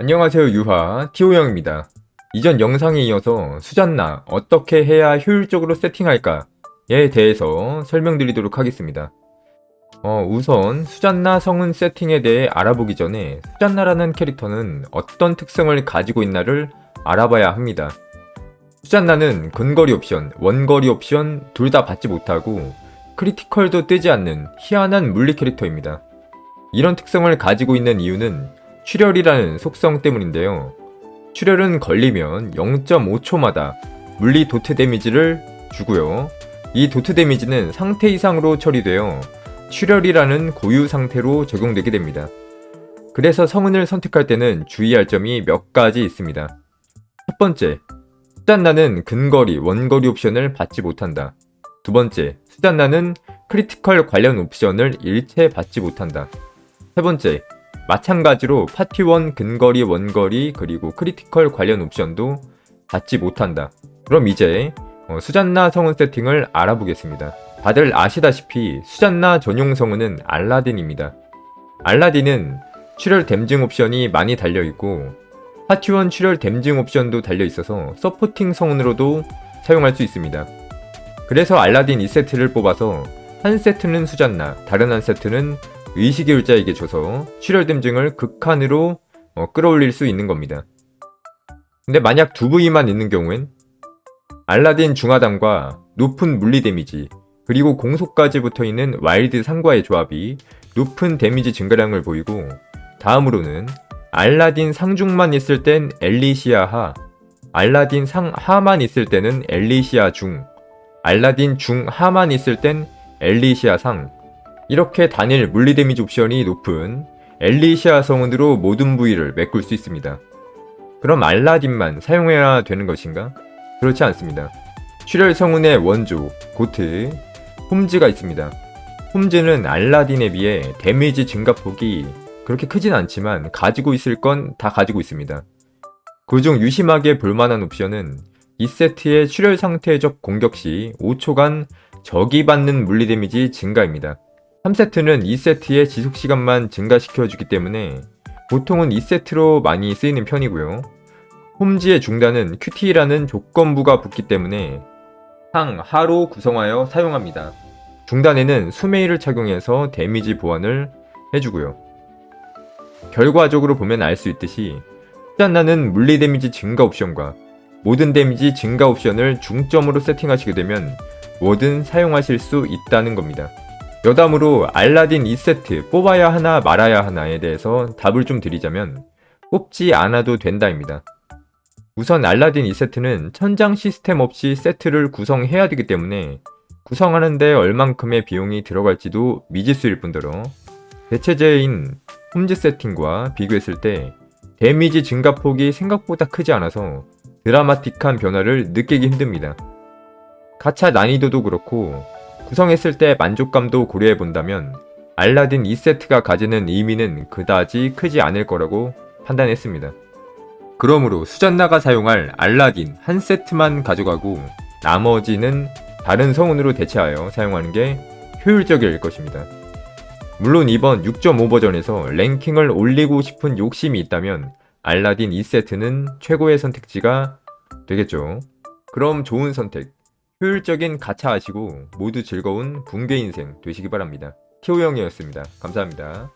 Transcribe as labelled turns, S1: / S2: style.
S1: 안녕하세요 유하 티오영입니다. 이전 영상에 이어서 수잔나 어떻게 해야 효율적으로 세팅할까에 대해서 설명드리도록 하겠습니다. 어, 우선 수잔나 성운 세팅에 대해 알아보기 전에 수잔나라는 캐릭터는 어떤 특성을 가지고 있나를 알아봐야 합니다. 수잔나는 근거리 옵션, 원거리 옵션 둘 다 받지 못하고 크리티컬도 뜨지 않는 희한한 물리 캐릭터입니다. 이런 특성을 가지고 있는 이유는 출혈이라는 속성 때문인데요. 출혈은 걸리면 0.5초마다 물리 도트 데미지를 주고요. 이 도트 데미지는 상태 이상으로 처리되어 출혈이라는 고유 상태로 적용되게 됩니다. 그래서 성은을 선택할 때는 주의할 점이 몇 가지 있습니다. 첫 번째, 수잔나는 근거리, 원거리 옵션을 받지 못한다. 두 번째, 수잔나는 크리티컬 관련 옵션을 일체 받지 못한다. 세 번째, 마찬가지로 파티원 근거리 원거리 그리고 크리티컬 관련 옵션도 받지 못한다. 그럼 이제 어, 수잔나 성운 세팅을 알아보겠습니다. 다들 아시다시피 수잔나 전용 성운은 알라딘입니다. 알라딘은 출혈 댐증 옵션이 많이 달려있고 파티원 출혈 댐증 옵션도 달려있어서 서포팅 성운으로도 사용할 수 있습니다. 그래서 알라딘 2세트를 뽑아서 한 세트는 수잔나, 다른 한 세트는 의식의 울자에게 줘서 출혈 댐증을 극한으로 어, 끌어올릴 수 있는 겁니다. 근데 만약 두 부위만 있는 경우엔 알라딘 중하단과 높은 물리 데미지 그리고 공속까지 붙어 있는 와일드 상과의 조합이 높은 데미지 증가량을 보이고 다음으로는 알라딘 상중만 있을 땐 엘리시아 하, 알라딘 상하만 있을 때는 엘리시아 중, 알라딘 중하만 있을 땐 엘리시아 상, 이렇게 단일 물리 데미지 옵션이 높은 엘리시아 성운으로 모든 부위를 메꿀 수 있습니다. 그럼 알라딘만 사용해야 되는 것인가? 그렇지 않습니다. 출혈 성운의 원조, 고트, 홈즈가 있습니다. 홈즈는 알라딘에 비해 데미지 증가폭이 그렇게 크진 않지만 가지고 있을 건 다 가지고 있습니다. 그중 유심하게 볼만한 옵션은 2세트의 출혈 상태적 공격 시 5초간 적이 받는 물리 데미지 증가입니다. 3세트는 2세트의 지속 시간만 증가시켜주기 때문에 보통은 2세트로 많이 쓰이는 편이고요. 홈즈의 중단은 QT라는 조건부가 붙기 때문에 상, 하로 구성하여 사용합니다. 중단에는 수메이를 착용해서 데미지 보완을 해주고요. 결과적으로 보면 알 수 있듯이 수잔나는 물리 데미지 증가 옵션과 모든 데미지 증가 옵션을 중점으로 세팅하시게 되면 뭐든 사용하실 수 있다는 겁니다. 여담으로 알라딘 2세트 뽑아야 하나 말아야 하나에 대해서 답을 좀 드리자면 뽑지 않아도 된다입니다. 우선 알라딘 2세트는 천장 시스템 없이 세트를 구성해야 되기 때문에 구성하는데 얼만큼의 비용이 들어갈지도 미지수일 뿐더러 대체제인 홈즈 세팅과 비교했을 때 데미지 증가폭이 생각보다 크지 않아서 드라마틱한 변화를 느끼기 힘듭니다. 가차 난이도도 그렇고 구성했을 때 만족감도 고려해 본다면 알라딘 2세트가 가지는 의미는 그다지 크지 않을 거라고 판단했습니다. 그러므로 수잔나가 사용할 알라딘 한 세트만 가져가고 나머지는 다른 성운으로 대체하여 사용하는 게 효율적일 것입니다. 물론 이번 6.5 버전에서 랭킹을 올리고 싶은 욕심이 있다면 알라딘 2세트는 최고의 선택지가 되겠죠. 그럼 좋은 선택, 효율적인 가차하시고 모두 즐거운 붕괴 인생 되시기 바랍니다. 티오형이었습니다. 감사합니다.